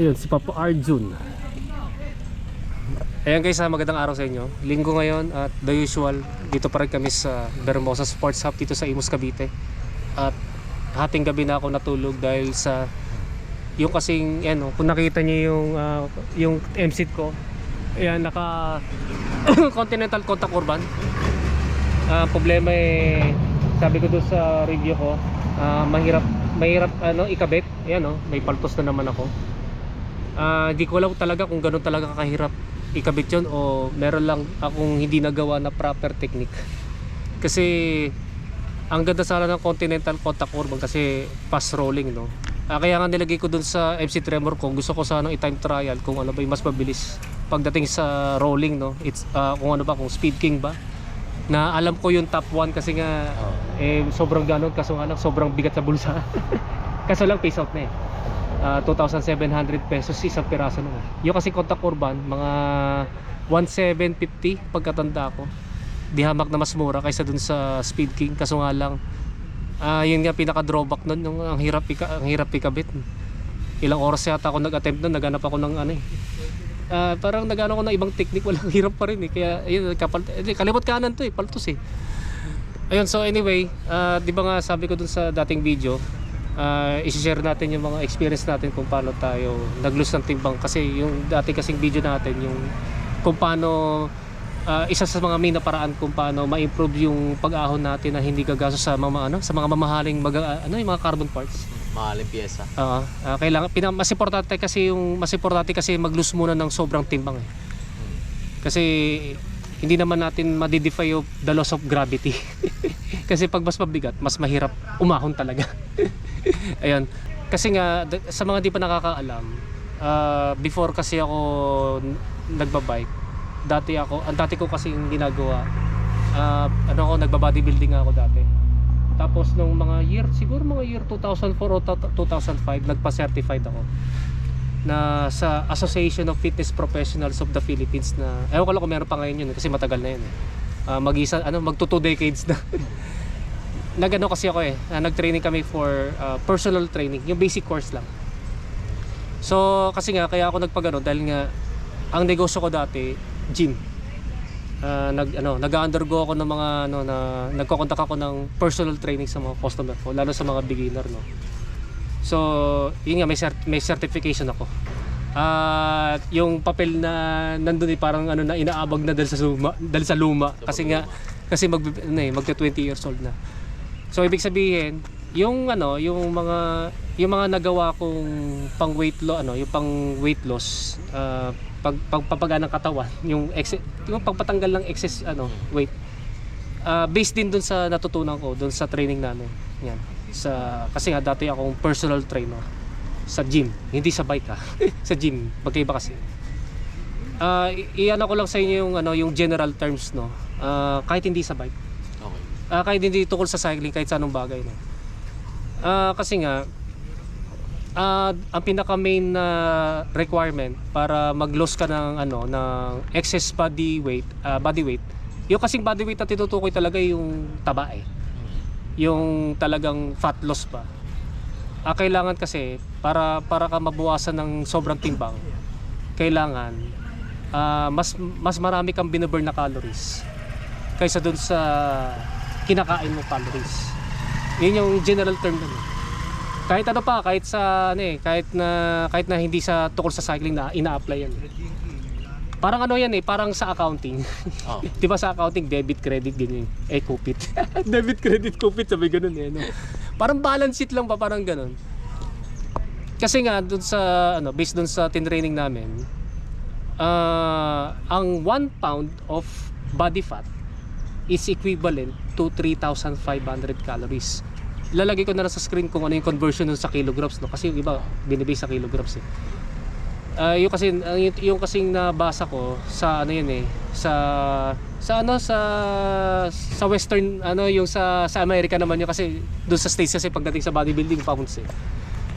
Ayun, si Papa Arjun. Ayan guys, magandang araw sa inyo. Linggo ngayon at the usual, dito pa rin kami sa Bermosa Sports Hub dito sa Imus Cavite. At hating gabi na ako natulog dahil sa yung kasing ano, kung nakita niyo yung ah, yung M-seat ko, ayan naka Continental Contact Urban. Ah, problema eh sabi ko doon sa review ko, ah, mahirap mahirap ano ikabit. Ayan oh, may paltos na naman ako. Ah, di ko alam talaga kung gano'n talaga kahirap ikabit yun o meron lang akong hindi nagawa na proper technique. Kasi ang ganda sana ng Continental Contact Urban kasi fast rolling no. Ah, kaya nga nilagay ko dun sa MC Tremor ko, gusto ko sanang i-time trial kung ano ba yung mas mabilis pagdating sa rolling no. It's ah, kung ano ba kung Speed King ba na alam ko yung top 1 kasi nga eh sobrang ganon kaso nga lang sobrang bigat sa bulsa. kaso lang face out na eh. Ah, 2,700 pesos isang piraso eh. Yung kasi contact urban, mga 1,750 pagkatanda ko. Di hamak na mas mura kaysa dun sa Speed King. Kaso nga lang, ah yun nga pinaka drawback nun, yung ang hirap ika, ang hirap ikabit. Ilang oras yata ako nag-attempt nun, naghanap ako ng ano eh. Ah, parang nagano ako ng ibang technique, walang hirap pa rin eh. Kaya ayun, kapal, eh, kalimot kanan to eh, paltos eh. Ayun, so anyway, ah, di ba nga sabi ko dun sa dating video, uh, i-share natin yung mga experience natin kung paano tayo nag-lose ng timbang kasi yung dati kasing video natin yung kung paano ah, isa sa mga main na paraan kung paano ma-improve yung pag-ahon natin na hindi gagastos sa mga ano sa mga mamahaling maga, ano yung mga carbon parts. Mahaling pyesa. Oo. Ah, kailangan pinaka mas importante kasi yung mas importante kasi mag-lose muna ng sobrang timbang eh. Kasi hindi naman natin ma-defy yung the loss of gravity. kasi pag mas mabigat, mas mahirap umahon talaga. Ayun. Kasi nga sa mga di pa nakakaalam, ah, before kasi ako nagbabike, dati ako, ang dati ko kasi yung ginagawa, ah, ano ako, nagba-bodybuilding ako dati. Tapos nung mga year, siguro mga year 2004 o ta- 2005, nagpa-certified ako na sa Association of Fitness Professionals of the Philippines na ewan ko lang kung meron pa ngayon yun kasi matagal na yun eh. Ah, mag-isa, ano, magto 2 decades na. Nagano kasi ako eh, ah, nag-training kami for ah, personal training, yung basic course lang. So, kasi nga, kaya ako nagpagano dahil nga, ang negosyo ko dati, gym. Ah, nag ano, nag-undergo ako ng mga ano na nagko-contact ako ng personal training sa mga customer ko, lalo sa mga beginner no. So, yun nga may cert- may certification ako. At yung papel na nandun eh, parang ano na inaabag na dahil sa luma, dahil sa luma kasi nga kasi mag ano eh, magta 20 years old na. So ibig sabihin, yung ano, yung mga yung mga nagawa kong pang weight loss ano, yung pang weight loss, ah, pag pagpapaga ng katawan, yung ex, yung pagpatanggal ng excess ano, weight. Ah, based din dun sa natutunan ko dun sa training namin. Yan. Sa kasi nga dati akong personal trainer sa gym, hindi sa bike ha. sa gym, magkaiba kasi. Ah, i- iyan ko lang sa inyo yung ano, yung general terms no. Ah, kahit hindi sa bike. Ah, kahit hindi tukol sa cycling, kahit sa anong bagay no. Ah, kasi nga ah, ang pinaka main na requirement para mag-lose ka ng ano ng excess body weight, ah, body weight. Yung kasing body weight na tinutukoy talaga yung taba eh. Yung talagang fat loss ba. Ah, kailangan kasi para para ka mabawasan ng sobrang timbang. Kailangan ah, mas mas marami kang binoburn na calories kaysa dun sa kinakain mo calories. Yun yung general term nun. Kahit ano pa, kahit sa ano eh, kahit na kahit na hindi sa tukol sa cycling na ina-apply yan. Parang ano yan eh, parang sa accounting. Oh. 'Di ba sa accounting debit credit ganyan. Eh kupit. debit credit kupit sabi ganun eh no. Parang balance sheet lang pa parang ganun. Kasi nga dun sa ano, based dun sa tinraining namin, ah ang 1 pound of body fat is equivalent to 3,500 calories. Lalagay ko na lang sa screen kung ano yung conversion nun sa kilograms no kasi yung iba binibase sa kilograms eh. Ah, yung kasi ang yung, yung kasing nabasa ko sa ano yun eh sa sa ano sa sa western ano yung sa sa America naman yun kasi doon sa states kasi pagdating sa bodybuilding pounds eh.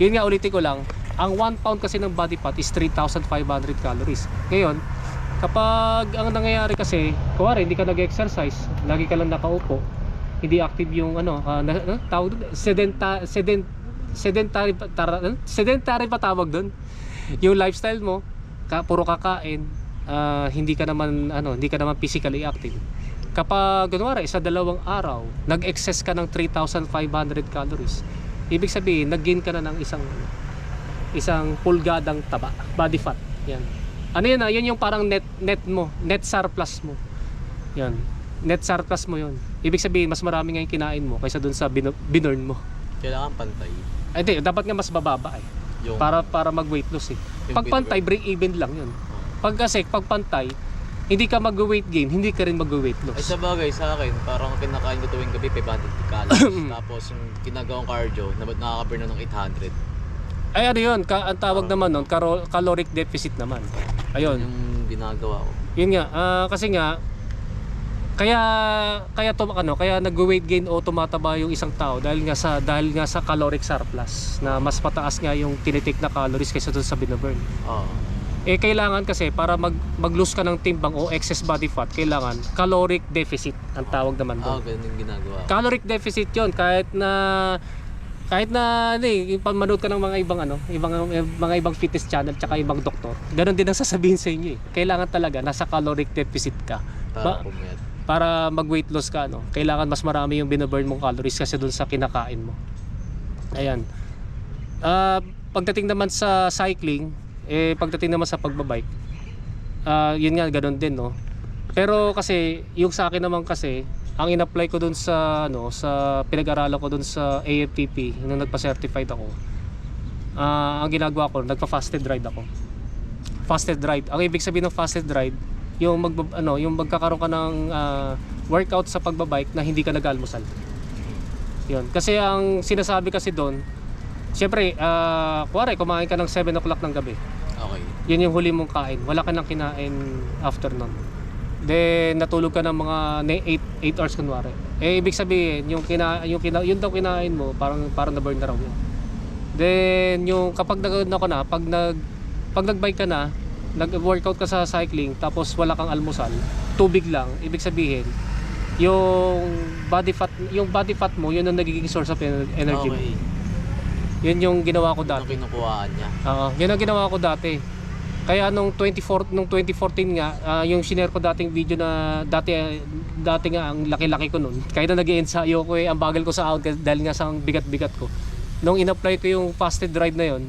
Yun nga ulitin ko lang, ang 1 pound kasi ng body fat is 3,500 calories. Ngayon, kapag ang nangyayari kasi, kuwari hindi ka nag-exercise, lagi ka lang nakaupo, hindi active yung ano, ah, na, ano tawag doon, sedenta, sedent, sedentary, tara, ano? sedentary pa tawag doon. yung lifestyle mo, ka, puro kakain, ah, hindi ka naman ano, hindi ka naman physically active. Kapag kunwari sa dalawang araw, nag-excess ka ng 3,500 calories. Ibig sabihin, nag-gain ka na ng isang isang pulgadang taba, body fat. Yan. Ano yan ah? Yan yung parang net net mo, net surplus mo. Yan. Net surplus mo yun. Ibig sabihin, mas marami nga yung kinain mo kaysa dun sa bin- binurn mo. Kailangan pantay. Ay, di, dapat nga mas bababa eh. Yung, Para para mag-weight loss eh. Pag pantay, break even lang yun. Pag kasi, pag pantay, hindi ka mag-weight gain, hindi ka rin mag-weight Ay loss. sa bagay sa akin, parang kinakain ko tuwing gabi 500 calories. Tapos yung ginagawang cardio, na nakaka-burn na ng 800. Ay ano yun, ka, ang tawag naman nun, caloric deficit naman. Ayun. Yung ginagawa ko. Yun nga, ah, kasi nga kaya kaya to ano, kaya nag-weight gain o tumataba yung isang tao dahil nga sa dahil nga sa caloric surplus na mas pataas nga yung tinitik na calories kaysa dun sa binaburn. Oo. Eh kailangan kasi para mag mag-lose ka ng timbang o excess body fat, kailangan caloric deficit ang tawag naman Ah, doon. ganun yung ginagawa ko. Caloric deficit 'yon kahit na kahit na ano eh, yung pamanood ka ng mga ibang ano, ibang mga ibang fitness channel tsaka ibang doktor. Ganon din ang sasabihin sa inyo eh. Kailangan talaga nasa caloric deficit ka. Para Ba- pumayat. para mag-weight loss ka no. Kailangan mas marami yung binaburn mong calories kasi doon sa kinakain mo. Ayan. Ah, pagdating naman sa cycling, eh pagdating naman sa pagbabike, ah yun nga ganoon din no. Pero kasi yung sa akin naman kasi ang in-apply ko doon sa ano sa pinag-aralan ko doon sa AFPP nung nagpa-certified ako. Ah, ang ginagawa ko, nagpa-fasted ride ako. Fasted ride. Ang ibig sabihin ng fasted ride, yung mag ano, yung magkakaroon ka ng ah, workout sa pagbabike na hindi ka nag-almusal. 'Yun. Kasi ang sinasabi kasi doon, Siyempre, ah, kuwari, kumain ka ng 7 o'clock ng gabi. Okay. Yun yung huli mong kain. Wala ka nang kinain after nun. Then, natulog ka ng mga 8, 8 hours kunwari. Eh, ibig sabihin, yung, kina, yung, kina, yun daw kinain mo, parang, parang na-burn na raw yun. Then, yung kapag nag, ako na, pag, nag, pag nag-bike ka na, nag-workout ka sa cycling, tapos wala kang almusal, tubig lang, ibig sabihin, yung body fat yung body fat mo yun ang nagiging source of ener- energy mo. Okay. yun yung ginawa ko dati kinukuhaan niya? Oo, yun ang ginawa ko dati. Kaya nung 24 nung 2014 nga, ah, yung shinare ko dating video na dati dati nga ang laki-laki ko noon. Kahit na nag-ensayo ko eh, ang bagal ko sa out dahil nga sa bigat-bigat ko. Nung in-apply ko yung fasted ride na yun,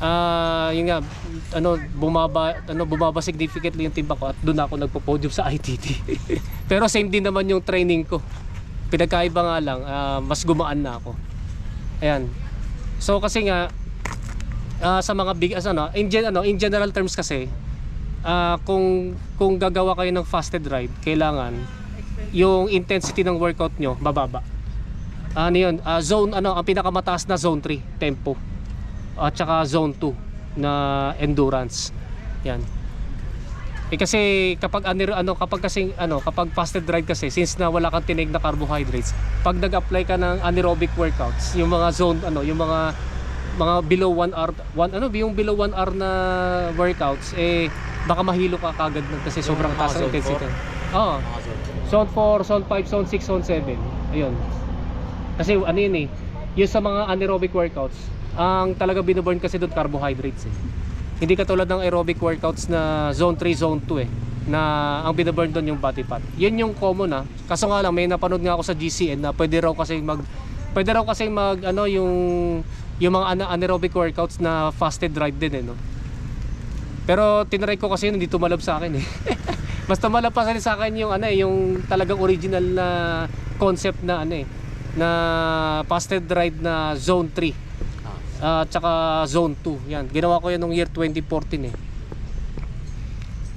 ah, yun nga, ano, bumaba, ano, bumaba significantly yung timbang ko at doon ako nagpo-podium sa ITT. Pero same din naman yung training ko. Pinagkaiba nga lang, ah, mas gumaan na ako. Ayan. So kasi nga ah, sa mga big as ano, in gen, ano, in general terms kasi ah, kung kung gagawa kayo ng fasted ride, kailangan yung intensity ng workout nyo bababa. Ano yun? Ah, zone ano, ang pinakamataas na zone 3, tempo. At saka zone 2 na endurance. Yan. Eh kasi kapag ano, ano kapag kasi ano kapag fasted ride kasi since na wala kang tinig na carbohydrates pag nag-apply ka ng anaerobic workouts yung mga zone ano yung mga mga below 1 hour one, ano yung below 1 hour na workouts eh baka mahilo ka kagad nun kasi Yung sobrang mga taas ng zone intensity. Oo. Mga zone. Zone 4, Zone 5, Zone 6, Zone 7. Ayun. Kasi ano yun eh, yung sa mga anaerobic workouts, ang talaga binuburn kasi doon carbohydrates eh. Hindi katulad ng aerobic workouts na Zone 3, Zone 2 eh na ang binaburn doon yung body fat. Yun yung common ah. Kaso nga lang may napanood nga ako sa GCN na pwede raw kasi mag pwede raw kasi mag ano yung yung mga ana- anaerobic workouts na fasted ride din eh no. Pero tinry ko kasi yun, hindi tumalab sa akin eh. Mas tumalab pa sa akin yung ano eh, yung talagang original na concept na ano eh, na fasted ride na zone 3 Ah. at saka zone 2. Yan, ginawa ko yan nung year 2014 eh.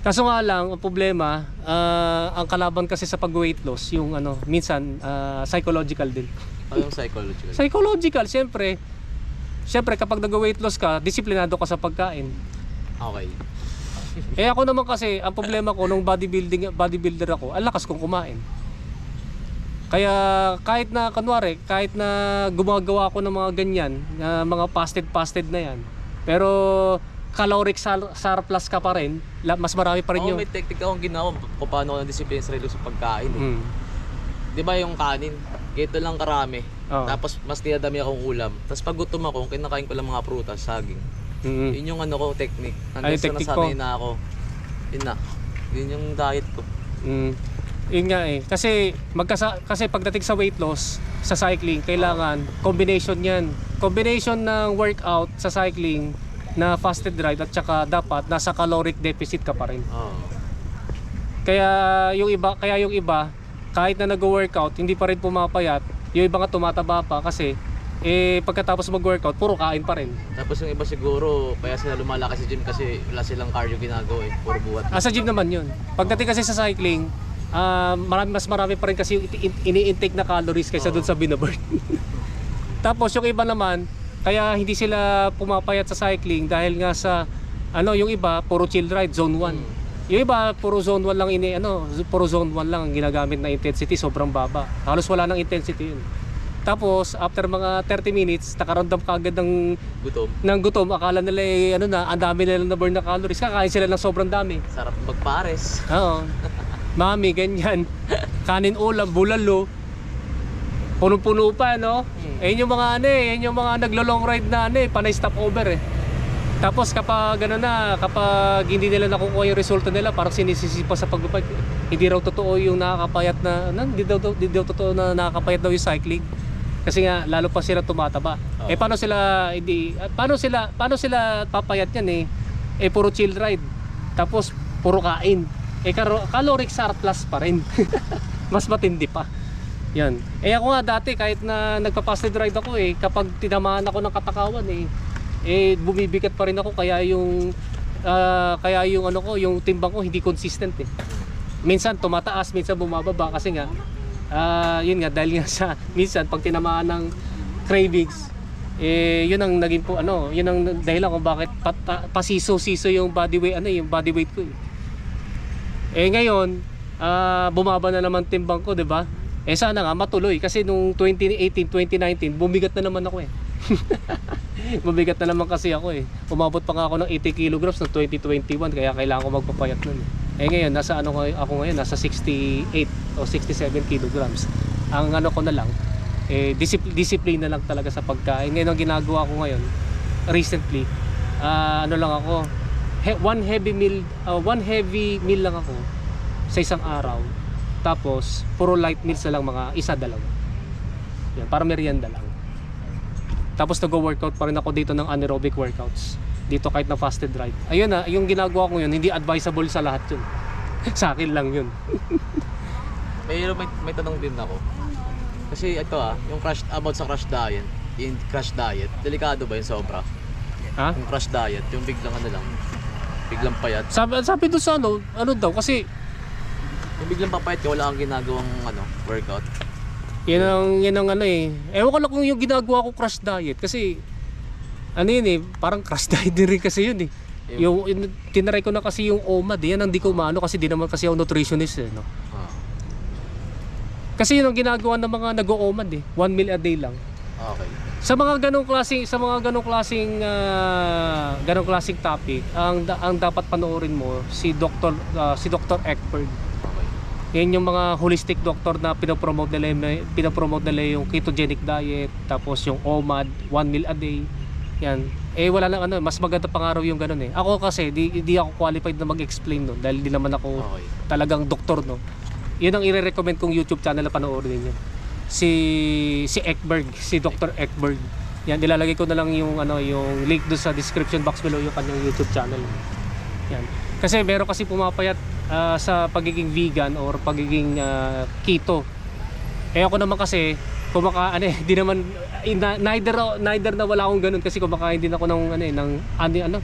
Kaso nga lang, ang problema, ah, ang kalaban kasi sa pag-weight loss, yung ano, minsan ah, psychological din. Ano yung psychological? Psychological, syempre. Syempre kapag nag-weight loss ka, disiplinado ka sa pagkain. Okay. Eh ako naman kasi, ang problema ko nung bodybuilding bodybuilder ako, ang lakas kong kumain. Kaya kahit na kunwari, kahit na gumagawa ako ng mga ganyan, na mga fasted fasted na yan. Pero caloric surplus ka pa rin, mas marami pa rin Ako yung may technique akong ginawa kung paano ako na-discipline sa sarili ko sa pagkain. Eh. Mm. Di ba yung kanin? Ganito lang karami. Oo. Tapos mas tinadami akong ulam. Tapos pag gutom ako, kinakain ko lang mga prutas, saging. Mm. Yun yung ano ko, technique. Ay, Hanggang sa technique nasanay na ako. Yun na. Yun yung diet ko. Mm. Yun nga eh. Kasi, magkasa kasi pagdating sa weight loss, sa cycling, kailangan combination yan. Combination ng workout sa cycling na fasted ride at saka dapat nasa caloric deficit ka pa rin. Oo. Kaya yung iba, kaya yung iba, kahit na nag-workout, hindi pa rin pumapayat. Yung iba nga tumataba pa kasi eh pagkatapos mag-workout, puro kain pa rin. Tapos yung iba siguro, kaya sila lumalaki sa gym kasi wala silang cardio ginagawa eh. Puro buhat. Ah, sa gym naman yun. Pagdating kasi sa cycling, ah, marami, mas marami pa rin kasi yung ini- ini-intake na calories kaysa Oo. dun sa binaburn. Tapos yung iba naman, kaya hindi sila pumapayat sa cycling dahil nga sa, ano, yung iba, puro chill ride, zone 1. Mm. Yung iba, puro zone 1 lang ini, ano, puro zone 1 lang ang ginagamit na intensity, sobrang baba. Halos wala nang intensity yun. Tapos, after mga 30 minutes, nakaramdam ka agad ng, Gutom. ng gutom. Akala nila, eh, ano na, ang dami nila na burn na calories. Kakain sila ng sobrang dami. Sarap magpares. Oo. Mami, ganyan. Kanin ulam, bulalo. Punong-puno pa, no? Hmm. Eh, yun yung mga ano eh, yun yung mga naglo-long ride na ano eh, panay stopover eh. Tapos kapag ano na, kapag hindi nila nakukuha yung resulta nila, parang sinisisi pa sa pagbabike. Hindi raw totoo yung nakakapayat na, ano, hindi daw, hindi daw totoo na nakakapayat daw yung cycling. Kasi nga, lalo pa sila tumataba. Oo. Eh, paano sila, hindi, ah, paano sila, paano sila papayat yan eh? Eh, puro chill ride. Tapos, puro kain. Eh, karo- caloric surplus pa rin. Mas matindi pa. Yan. Eh ako nga dati kahit na nagpa-fasted ride ako eh, kapag tinamaan ako ng katakawan eh, eh bumibigat pa rin ako kaya yung ah, kaya yung ano ko, yung timbang ko hindi consistent eh. Minsan tumataas, minsan bumababa kasi nga ah, yun nga dahil nga sa minsan pag tinamaan ng cravings eh yun ang naging po ano, yun ang dahilan kung bakit pat, pa- pasiso-siso yung body weight ano, yung body weight ko eh. Eh ngayon, ah, bumaba na naman timbang ko, 'di ba? Eh sana nga matuloy kasi nung 2018, 2019, bumigat na naman ako eh. bumigat na naman kasi ako eh. Umabot pa nga ako ng 80 kilograms noong 2021 kaya kailangan ko magpapayat nun eh. Eh ngayon, nasa ano ko ako ngayon, nasa 68 o 67 kilograms. Ang ano ko na lang, eh disip- discipline na lang talaga sa pagkain. Ngayon ang ginagawa ko ngayon, recently, ah, ano lang ako, he- one heavy meal, ah, one heavy meal lang ako sa isang araw. Tapos, puro light meals na lang mga isa, dalawa. Yan, para merienda lang. Tapos nag-workout pa rin ako dito ng anaerobic workouts. Dito kahit na fasted ride. Ayun na, yung ginagawa ko yun, hindi advisable sa lahat yun. sa akin lang yun. May, may, may tanong din ako. Kasi ito ah, yung crash, about sa crash diet, yung crash diet, delikado ba yung sobra? Ha? Yung crash diet, yung biglang ano lang, biglang payat. Sabi, sabi doon sa ano, ano daw, kasi Yung biglang papayat ka, wala kang ginagawang ano, workout. Yan ang, yan ang ano eh. Ewan ko lang kung yung ginagawa ko crash diet kasi ano yun eh, parang crash diet din rin kasi yun eh. Yung, yung tinry ko na kasi yung OMAD, yan ang di ko maano kasi di naman kasi ako nutritionist eh, no. Ah, Kasi yun ang ginagawa ng mga nag-OMAD eh, one meal a day lang. okay. Sa mga ganong klaseng sa mga ganong klaseng ah, ganong klaseng topic, ang ang dapat panoorin mo si Dr. ah, si Dr. Ekberg. Yan yung mga holistic doctor na pinopromote nila, pinopromote nila yung ketogenic diet, tapos yung OMAD, one meal a day. Yan. Eh wala lang ano, mas maganda pang araw yung ganun eh. Ako kasi di, di ako qualified na mag-explain no dahil di naman ako Okay. talagang doktor no. Yun ang i-recommend kong YouTube channel na panoorin niyo. Si si Ekberg, si Dr. Ekberg. Yan, nilalagay ko na lang yung ano, yung link doon sa description box below yung kanyang YouTube channel. Yan. Kasi meron kasi pumapayat ah, sa pagiging vegan or pagiging ah, keto. Eh ako naman kasi kumaka ano eh, di naman eh, neither neither na wala akong ganun kasi kumakain din ako ng ano eh, ng ani, ano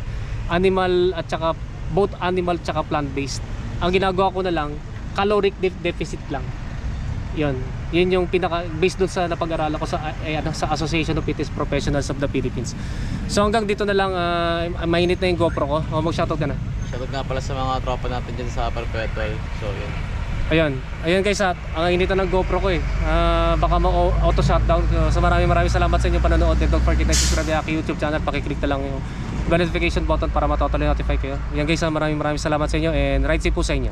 animal at saka both animal at saka plant based. Ang ginagawa ko na lang caloric def- deficit lang. 'Yon. 'Yun yung pinaka based dun sa napag-aralan ko sa eh, ano, sa Association of Fitness Professionals of the Philippines. So hanggang dito na lang ah, mainit na yung GoPro ko. O mag-shoutout ka na. Shoutout nga pala sa mga tropa natin dyan sa Perpetual. So yun. Ayun. Ayun guys, ang initan ng GoPro ko eh. Ah, baka ma-auto shutdown. So maraming maraming salamat sa inyong panonood. And don't forget na subscribe sa aking YouTube channel. Pakiclick na lang yung notification button para matotally notify kayo. Yan guys, ah, maraming maraming salamat sa inyo and ride safe po sa inyo.